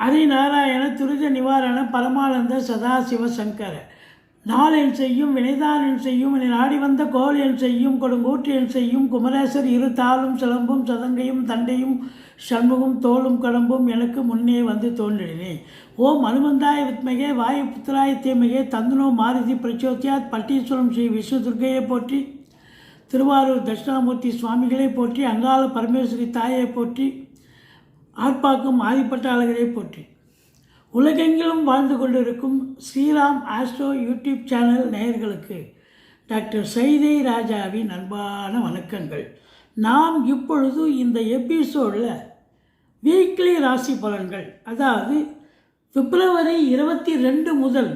ஹரிநாராயண துரித நிவாரண பரமானந்த சதாசிவ சங்கர. நாளென் செய்யும் வினைதான் செய்யும் என நாடி வந்த கோல் என் செய்யும் கொடுங்கூற்று என் செய்யும் குமரேசர் இரு தாளும் சிலம்பும் சதங்கையும் தண்டையும் சண்முகம் தோளும் கடம்பும் எனக்கு முன்னே வந்து தோன்றினேன் ஓம் அனுமந்தாய வித்மகே வாயு புத்திராய தீமகே தந்தனோ மாருதி பிரச்சோத்தியாத் பட்டீஸ்வரம் ஸ்ரீ விஷ்ணு துர்க்கையை போற்றி திருவாரூர் தட்சிணாமூர்த்தி சுவாமிகளை போற்றி அங்காள பரமேஸ்வரி தாயை போற்றி ஆர்ப்பாக்கும் ஆதிப்பட்ட போற்றி. உலகெங்கிலும் வாழ்ந்து கொண்டிருக்கும் ஸ்ரீராம் ஆஸ்ட்ரோ யூடியூப் சேனல் நேயர்களுக்கு டாக்டர் சைதை ராஜாவின் அன்பான வணக்கங்கள். நாம் இப்பொழுது இந்த எபிசோடில் வீக்லி ராசி பலன்கள் அதாவது பிப்ரவரி இருபத்தி ரெண்டு முதல்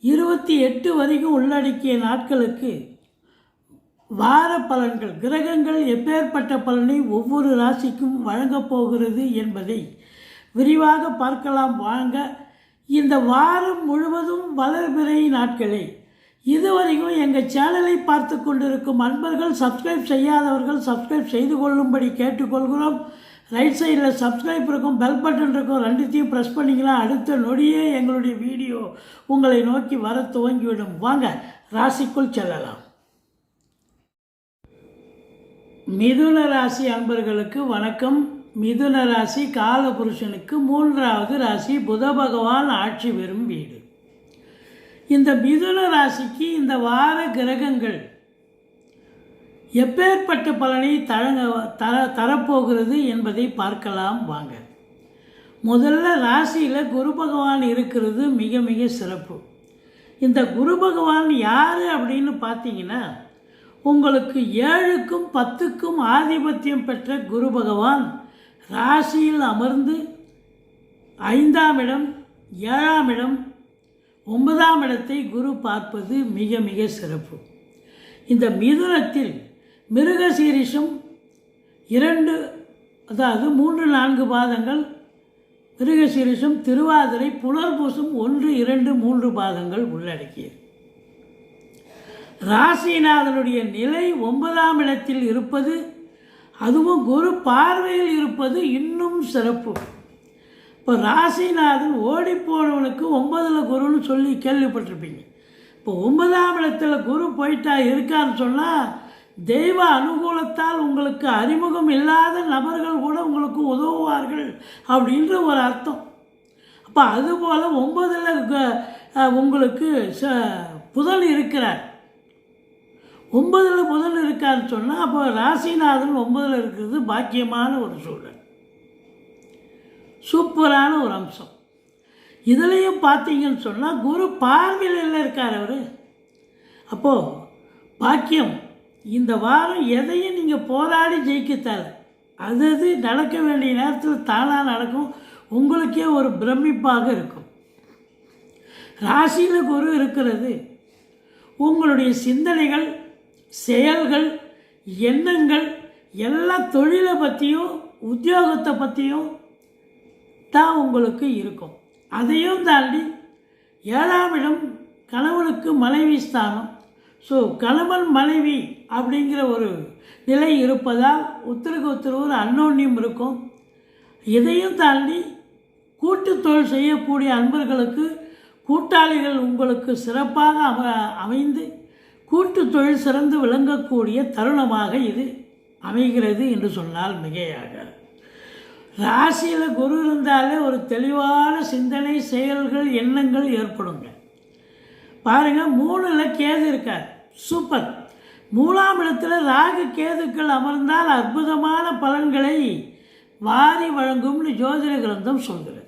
இருபத்தி எட்டு வரைக்கும் உள்ளடக்கிய நாட்களுக்கு வார பலன்கள் கிரகங்கள் எப்பேற்பட்ட பலனை ஒவ்வொரு ராசிக்கும் வழங்கப் போகிறது என்பதை விரிவாக பார்க்கலாம். வாங்க இந்த வாரம் முழுவதும் வளர்பிறை நாட்களே. இதுவரைக்கும் எங்கள் சேனலை பார்த்து கொண்டிருக்கும் அன்பர்கள் சப்ஸ்கிரைப் செய்யாதவர்கள் சப்ஸ்கிரைப் செய்து கொள்ளும்படி கேட்டுக்கொள்கிறோம். ரைட் சைடில் சப்ஸ்கிரைப் இருக்கும் பெல் பட்டன் இருக்கும் ரெண்டுத்தையும் ப்ரெஸ் பண்ணிங்கன்னா அடுத்த நொடியே எங்களுடைய வீடியோ உங்களை நோக்கி வர துவங்கிவிடும். வாங்க ராசிக்குள் செல்லலாம். மிதுன ராசி அன்பர்களுக்கு வணக்கம். மிதுன ராசி காலபுருஷனுக்கு மூன்றாவது ராசி புத பகவான் ஆட்சி பெறும் வீடு. இந்த மிதுன ராசிக்கு இந்த வார கிரகங்கள் எப்பேற்பட்ட பலனை தழங்க தர தரப்போகிறது என்பதை பார்க்கலாம் வாங்க. முதல்ல ராசியில் குரு பகவான் இருக்கிறது மிக மிக சிறப்பு. இந்த குரு பகவான் யார் அப்படின்னு பார்த்தீங்கன்னா உங்களுக்கு ஏழுக்கும் பத்துக்கும் ஆதிபத்தியம் பெற்ற குரு பகவான் ராசியில் அமர்ந்து ஐந்தாம் இடம் ஏழாம் இடம் ஒன்பதாம் இடத்தை குரு பார்ப்பது மிக மிக சிறப்பு. இந்த மிதுனத்தில் மிருகசீரிஷம் இரண்டு அதாவது மூன்று நான்கு பாதங்கள் மிருகசீரிஷம் திருவாதிரை புனர்பூசம் ஒன்று இரண்டு மூன்று பாதங்கள் உள்ளடக்கியது. ராசிநாதனுடைய நிலை ஒன்பதாம் இடத்தில் இருப்பது அதுவும் குரு பார்வையில் இருப்பது இன்னும் சிறப்பு. இப்போ ராசிநாதன் ஓடிப்போனவனுக்கு ஒன்பதில் குருன்னு சொல்லி கேள்விப்பட்டிருப்பீங்க. இப்போ ஒன்பதாம் இடத்துல குரு போயிட்டா இருக்கான்னு சொன்னால் தெய்வ அனுகூலத்தால் உங்களுக்கு அறிமுகம் இல்லாத நபர்கள் கூட உங்களுக்கு உதவுவார்கள் அப்படின்ற ஒரு அர்த்தம். அப்போ அதுபோல் ஒன்பதில் உங்களுக்கு ச புதன் இருக்கிறார். ஒன்பதில் முதல் இருக்கான்னு சொன்னால் அப்போ ராசிநாதன் ஒன்பதில் இருக்கிறது பாக்கியமான ஒரு சூழல். சூப்பரான ஒரு அம்சம். இதுலேயும் பார்த்தீங்கன்னு சொன்னால் குரு பார்வையில் இருக்கார் அவர். அப்போது பாக்கியம் இந்த வாரம் எதையும் நீங்கள் போராடி ஜெயிக்கத்தார் அது அது நடக்க வேண்டிய நேரத்தில் தானாக நடக்கும். உங்களுக்கே ஒரு பிரமிப்பாக இருக்கும். ராசியில் குரு இருக்கிறது. உங்களுடைய சிந்தனைகள் செயல்கள் எண்ணங்கள் எல்லா தொழிலை பற்றியும் உத்தியோகத்தை பற்றியும் தான் உங்களுக்கு இருக்கும். அதையும் தாண்டி ஏழாம் இடம் கணவனுக்கு மனைவி ஸ்தானம். ஸோ கணவன் மனைவி அப்படிங்கிற ஒரு நிலை இருப்பதால் ஒருத்தருக்கு ஒருத்தர் ஒரு அன்னோன்யம் இருக்கும். இதையும் தாண்டி கூட்டு தொழில் செய்யக்கூடிய அன்பர்களுக்கு கூட்டாளிகள் உங்களுக்கு சிறப்பாக அம அமைந்து கூட்டு தொழில் சிறந்து விளங்கக்கூடிய தருணமாக இது அமைகிறது என்று சொன்னால் மிகையாக. ராசியில் குரு இருந்தாலே ஒரு தெளிவான சிந்தனை செயல்கள் எண்ணங்கள் ஏற்படுங்க. பாருங்கள் மூணில் கேது இருக்கார். சூப்பர். மூணாம் இடத்துல ராகு கேதுக்கள் அமர்ந்தால் அற்புதமான பலன்களை வாரி வழங்கும்னு ஜோதிட கிரந்தம் சொல்கிறது.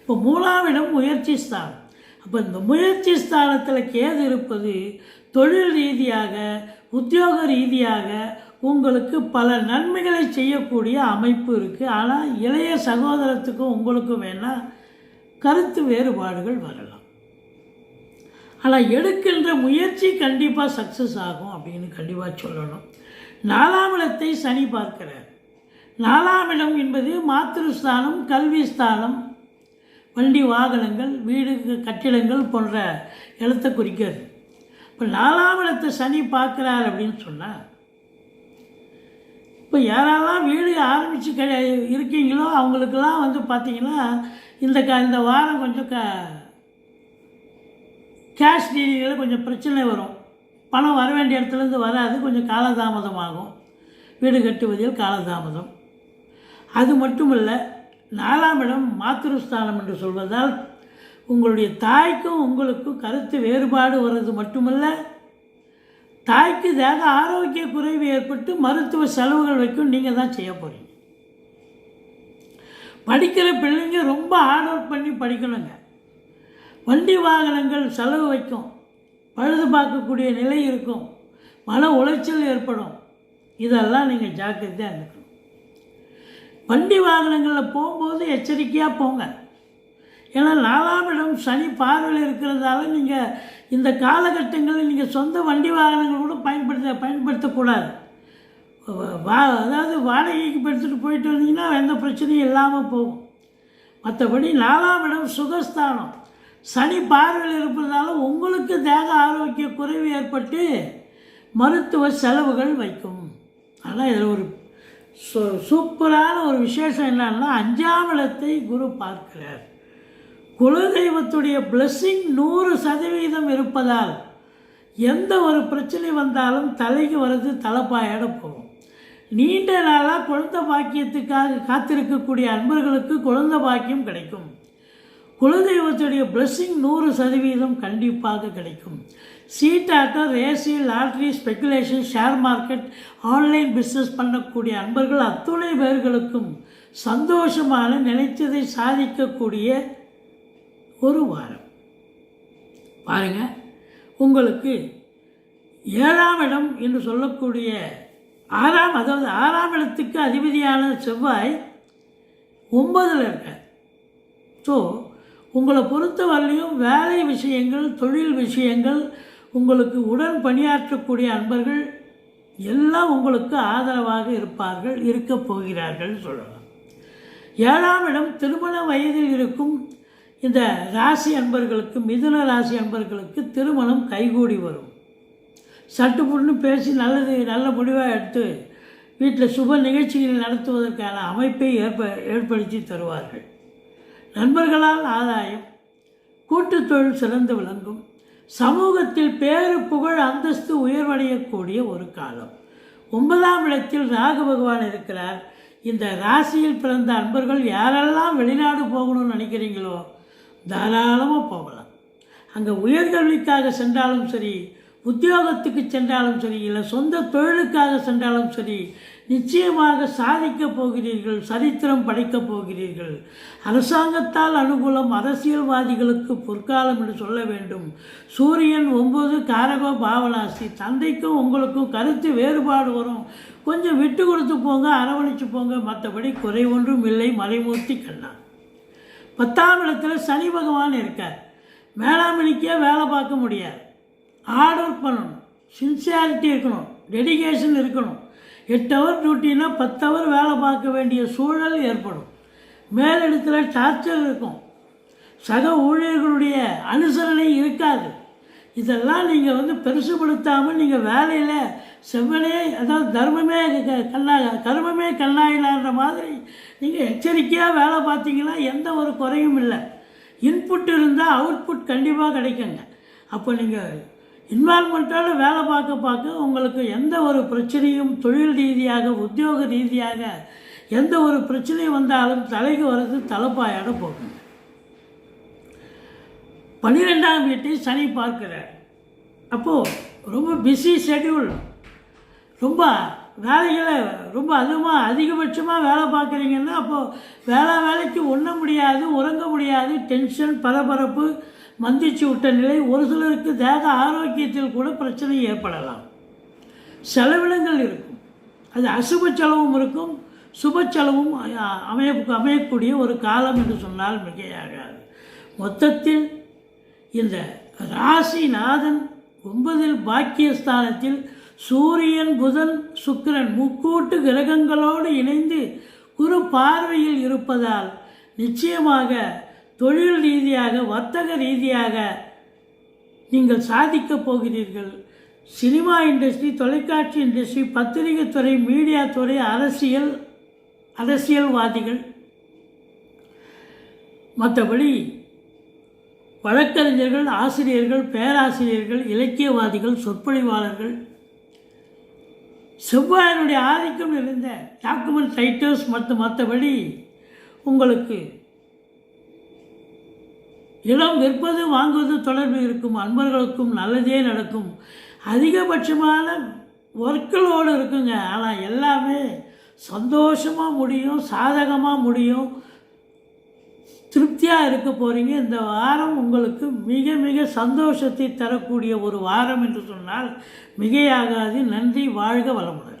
இப்போ மூணாம் இடம் முயற்சி ஸ்தானம். அப்போ இந்த முயற்சி ஸ்தானத்தில் கேது இருப்பது தொழில் ரீதியாக உத்தியோக ரீதியாக உங்களுக்கு பல நன்மைகளை செய்யக்கூடிய அமைப்பு இருக்குது ஆனால் இளைய சகோதரத்துக்கும் உங்களுக்கும் வேணால் கருத்து வேறுபாடுகள் வரலாம். ஆனால் எடுக்கின்ற முயற்சி கண்டிப்பாக சக்ஸஸ் ஆகும் அப்படின்னு கண்டிப்பாக சொல்லணும். நாலாம் இடத்தை சனி பார்க்கிறார். நாலாம் இடம் என்பது மாத்திருஸ்தானம் கல்வி ஸ்தானம் வண்டி வாகனங்கள் வீடு கட்டிடங்கள் போன்ற எழுத்தை குறிக்கிறது. இப்போ நாலாம் இடத்தை சனி பார்க்குறார் அப்படின்னு சொன்னால் இப்போ யாரெல்லாம் வீடு ஆரம்பித்து க இருக்கீங்களோ அவங்களுக்கெல்லாம் வந்து பார்த்தீங்கன்னா இந்த க இந்த வாரம் கொஞ்சம் க கேஷ் டீலிங்கில் கொஞ்சம் பிரச்சனை வரும். பணம் வர வேண்டிய இடத்துலேருந்து வராது கொஞ்சம் காலதாமதமாகும். வீடு கட்டுவதில் காலதாமதம். அது மட்டும் இல்லை நாலாம் இடம் மாத்திருஸ்தானம் என்று சொல்வதால் உங்களுடைய தாய்க்கும் உங்களுக்கும் கருத்து வேறுபாடு வர்றது மட்டுமல்ல தாய்க்கு தேக ஆரோக்கிய குறைவு ஏற்பட்டு மருத்துவ செலவுகள் வைக்கும் நீங்கள் தான் செய்ய போகிறீங்க படிக்கிற பிள்ளைங்க ரொம்ப ஹார்ட் ஒர்க் பண்ணி படிக்கணுங்க. வண்டி வாகனங்கள் செலவு வைக்கும். பழுது பார்க்கக்கூடிய நிலை இருக்கும். மன உளைச்சல் ஏற்படும். இதெல்லாம் நீங்கள் ஜாக்கிரதையாக இருக்கணும் வண்டி வாகனங்களில் போகும்போது எச்சரிக்கையாக போங்க. ஏன்னா நாலாம் இடம் சனி பார்வையில் இருக்கிறதால நீங்கள் இந்த காலகட்டங்களில் நீங்கள் சொந்த வண்டி வாகனங்கள் கூட பயன்படுத்த பயன்படுத்தக்கூடாது. வா அதாவது வாடகைக்கு எடுத்துகிட்டு போயிட்டு வந்தீங்கன்னா எந்த பிரச்சனையும் இல்லாமல் போகும். மற்றபடி நாலாம் இடம் சுகஸ்தானம். சனி பார்வையில் இருப்பதால் உங்களுக்கு தேக ஆரோக்கிய குறைவு ஏற்பட்டு மருத்துவ செலவுகள் வைக்கும். ஆனால் இதில் ஒரு சூ சூப்பரான ஒரு விசேஷம் என்னன்னா அஞ்சாம் இடத்தை குரு பார்க்கிறார். குலதெய்வத்துடைய பிளஸ்ஸிங் நூறு சதவீதம் இருப்பதால் எந்த ஒரு பிரச்சனை வந்தாலும் தலைக்கு வர்றது தலைப்பாயோட போகும். நீண்ட நாளாக குழந்தை பாக்கியத்துக்காக காத்திருக்கக்கூடிய அன்பர்களுக்கு குழந்தை பாக்கியம் கிடைக்கும். குலதெய்வத்துடைய பிளஸ்ஸிங் நூறு சதவீதம் கண்டிப்பாக கிடைக்கும். சீட்டாட்டம் race lottery speculation share market online business பண்ணக்கூடிய அன்பர்கள் அத்துணை பேர்களுக்கும் சந்தோஷமான நினைத்ததை சாதிக்கக்கூடிய ஒரு வாரம். பாருங்கள் உங்களுக்கு ஏழாம் இடம் என்று சொல்லக்கூடிய ஆறாம் அதாவது ஆறாம் இடத்துக்கு அதிபதியான செவ்வாய் ஒன்பதில் இருக்க ஸோ உங்களை பொறுத்தவரையிலும் வேலை விஷயங்கள் தொழில் விஷயங்கள் உங்களுக்கு உடன் பணியாற்றக்கூடிய அன்பர்கள் எல்லாம் உங்களுக்கு ஆதரவாக இருப்பார்கள் இருக்கப் போகிறார்கள் சொல்லலாம். ஏழாம் இடம் திருமண வயதில் இருக்கும் இந்த ராசி அன்பர்களுக்கு மிதுன ராசி அன்பர்களுக்கு திருமணம் கைகூடி வரும். சட்டு புண்ணு பேசி நல்லது நல்ல முடிவாக எடுத்து வீட்டில் சுப நிகழ்ச்சிகளை நடத்துவதற்கான அமைப்பை ஏற்ப ஏற்படுத்தி தருவார்கள். நண்பர்களால் ஆதாயம் கூட்டுத்தொழில் சிறந்து விளங்கும். சமூகத்தில் பேரு புகழ் அந்தஸ்து உயர்வடையக்கூடிய ஒரு காலம். ஒன்பதாம் இடத்தில் ராகு பகவான் இருக்கிறார். இந்த ராசியில் பிறந்த அன்பர்கள் யாரெல்லாம் வெளிநாடு போகணும்னு நினைக்கிறீங்களோ தாராளமாக போகலாம். அங்கே உயர்கல்விக்காக சென்றாலும் சரி உத்தியோகத்துக்கு சென்றாலும் சரி இல்லை சொந்த தொழிலுக்காக சென்றாலும் சரி நிச்சயமாக சாதிக்கப் போகிறீர்கள் சரித்திரம் படைக்கப் போகிறீர்கள். அரசாங்கத்தால் அனுகூலம் அரசியல்வாதிகளுக்கு பொற்காலம் என்று சொல்ல வேண்டும். சூரியன் ஒன்பது காரகோ பாவனாசி தந்தைக்கும் உங்களுக்கும் கருத்து வேறுபாடு வரும். கொஞ்சம் விட்டு கொடுத்து போங்க அரவணைச்சு போங்க. மற்றபடி குறை ஒன்றும் இல்லை மறைமூர்த்தி கண்ணா. பத்தாம் இடத்துல சனி பகவான் இருக்கார். மேலாமணிக்கே வேலை பார்க்க முடியாது. ஆர்டர் ஒர்க் பண்ணணும். சின்சியாரிட்டி இருக்கணும். டெடிகேஷன் இருக்கணும். எட்டு ஹவர் டியூட்டினா பத்து ஹவர் வேலை பார்க்க வேண்டிய சூழல் ஏற்படும். மேலிடத்தில் டார்ச்சர் இருக்கும். சக ஊழியர்களுடைய அனுசரணை இருக்காது. இதெல்லாம் நீங்கள் வந்து பெருசுபடுத்தாமல் நீங்கள் வேலையில் செவ்வனே அதாவது தர்மமே க- கர்மமே கண்ணாயிலான்ற மாதிரி நீங்கள் எச்சரிக்கையாக வேலை பார்த்தீங்கன்னா எந்த ஒரு குறையும் இல்லை. இன்புட் இருந்தால் அவுட்புட் கண்டிப்பாக கிடைக்குங்க. அப்போ நீங்கள் இன்வால்மெண்ட்டோட வேலை பார்க்க பார்க்க உங்களுக்கு எந்த ஒரு பிரச்சனையும் தொழில் ரீதியாக உத்தியோக ரீதியாக எந்த ஒரு பிரச்சனையும் வந்தாலும் தலைக்கு வர்றது தலைப்பாயோட போகும் பன்னிரெண்டாம் வீட்டை சனி பார்க்கிறார். அப்போது ரொம்ப பிஸி ஷெட்யூல் ரொம்ப வேலைகளை ரொம்ப அதிகமாக அதிகபட்சமாக வேலை பார்க்குறீங்கன்னா அப்போது வேலை வேலைக்கு உண்ண முடியாது உறங்க முடியாது டென்ஷன் பரபரப்பு மந்திச்சு விட்ட நிலை ஒரு சிலருக்கு தேக ஆரோக்கியத்தில் கூட பிரச்சனை ஏற்படலாம். செலவினங்கள் இருக்கும். அது அசுப செலவும் இருக்கும். சுப செலவும் அமைய அமையக்கூடிய ஒரு காலம் என்று சொன்னால் மிகையாகாது. மொத்தத்தில் இந்த ராசிநாதன் ஒன்பதில் பாக்கியஸ்தானத்தில் சூரியன் புதன் சுக்கிரன் முக்கூட்டு கிரகங்களோடு இணைந்து குரு பார்வையில் இருப்பதால் நிச்சயமாக தொழில் ரீதியாக வர்த்தக ரீதியாக நீங்கள் சாதிக்கப் போகிறீர்கள். சினிமா இண்டஸ்ட்ரி தொலைக்காட்சி இண்டஸ்ட்ரி பத்திரிகை துறை மீடியா துறை அரசியல் அரசியல்வாதிகள். மற்றபடி வழக்கறிஞர்கள் ஆசிரியர்கள் பேராசிரியர்கள் இலக்கியவாதிகள் சொற்பொழிவாளர்கள். செவ்வாயனுடைய ஆதிக்கம் இருந்த டாக்குமெண்ட் ரைட்டர்ஸ் மற்றும் மற்றபடி உங்களுக்கு இடம் விற்பது வாங்குவது தொடர்பு இருக்கும் அன்பர்களுக்கும் நல்லதே நடக்கும். அதிகபட்சமான ஒர்க்களோடு இருக்குங்க. ஆனால் எல்லாமே சந்தோஷமாக முடியும் சாதகமாக முடியும். திருப்தியாக இருக்க போகிறீங்க இந்த வாரம் உங்களுக்கு மிக மிக சந்தோஷத்தை தரக்கூடிய ஒரு வாரம் என்று சொன்னால் மிகையாகாது. நன்றி வாழ்க வளமுடன்.